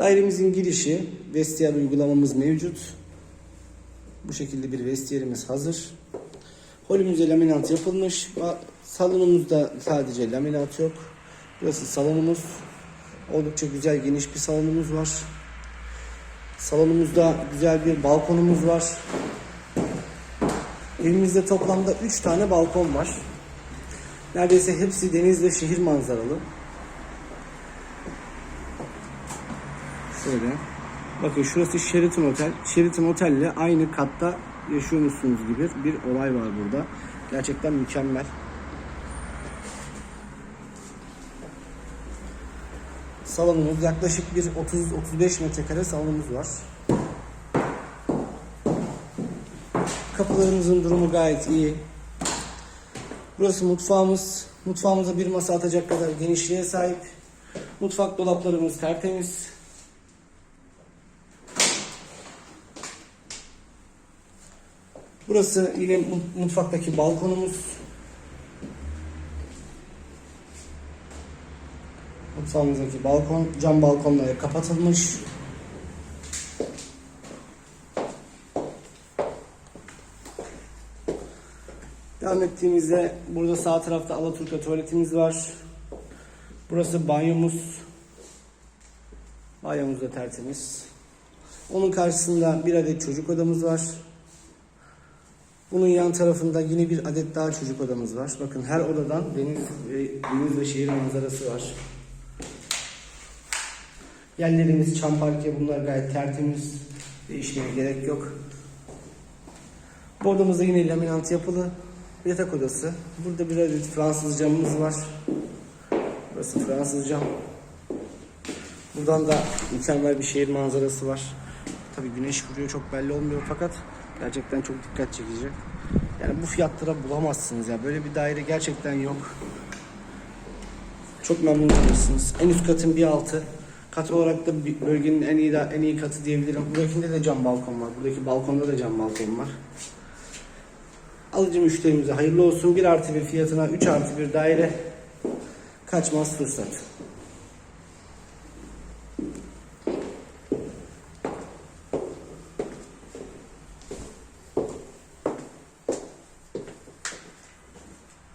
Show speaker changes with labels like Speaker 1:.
Speaker 1: Dairemizin girişi vestiyer uygulamamız mevcut. Bu şekilde bir vestiyerimiz hazır. Holümüze laminat yapılmış. Salonumuzda sadece laminat yok. Burası salonumuz. Oldukça güzel geniş bir salonumuz var. Salonumuzda güzel bir balkonumuz var. Evimizde toplamda 3 tane balkon var. Neredeyse hepsi deniz ve şehir manzaralı. Şöyle. Bakın şurası Sheraton Otel. Sheraton Otel ile aynı katta yaşıyormuşsunuz gibi bir olay var burada. Gerçekten mükemmel. Salonumuz yaklaşık bir 30-35 metrekare salonumuz var. Kapılarımızın durumu gayet iyi. Burası mutfağımız. Mutfağımıza bir masa atacak kadar genişliğe sahip. Mutfak dolaplarımız tertemiz. Burası yine mut- mutfaktaki balkonumuz. Mutfağımızdaki balkon cam balkonlara kapatılmış. Devam ettiğimizde burada sağ tarafta Alaturka tuvaletimiz var. Burası banyomuz. Banyomuz da tertemiz. Onun karşısında bir adet çocuk odamız var. Bunun yan tarafında yine bir adet daha çocuk odamız var. Bakın her odadan deniz ve, deniz ve şehir manzarası var. Yerlerimiz çam parke bunlar gayet tertemiz. Değişmeye gerek yok. Bu odamızda yine laminant yapılı yatak odası. Burada bir adet Fransız camımız var. Burası Fransız cam. Buradan da mükemmel bir şehir manzarası var. Tabii güneş vuruyor çok belli olmuyor fakat gerçekten çok dikkat çekici. Yani bu fiyatlara bulamazsınız ya. Böyle bir daire gerçekten yok. Çok memnun kalırsınız. En üst katın bir altı. Kat olarak da bölgenin en iyi en iyi katı diyebilirim. Buradakinde de cam balkon var. Buradaki balkonda da cam balkon var. Alıcı müşterimize hayırlı olsun. 1 artı bir fiyatına 3 artı bir daire kaçmaz fırsat.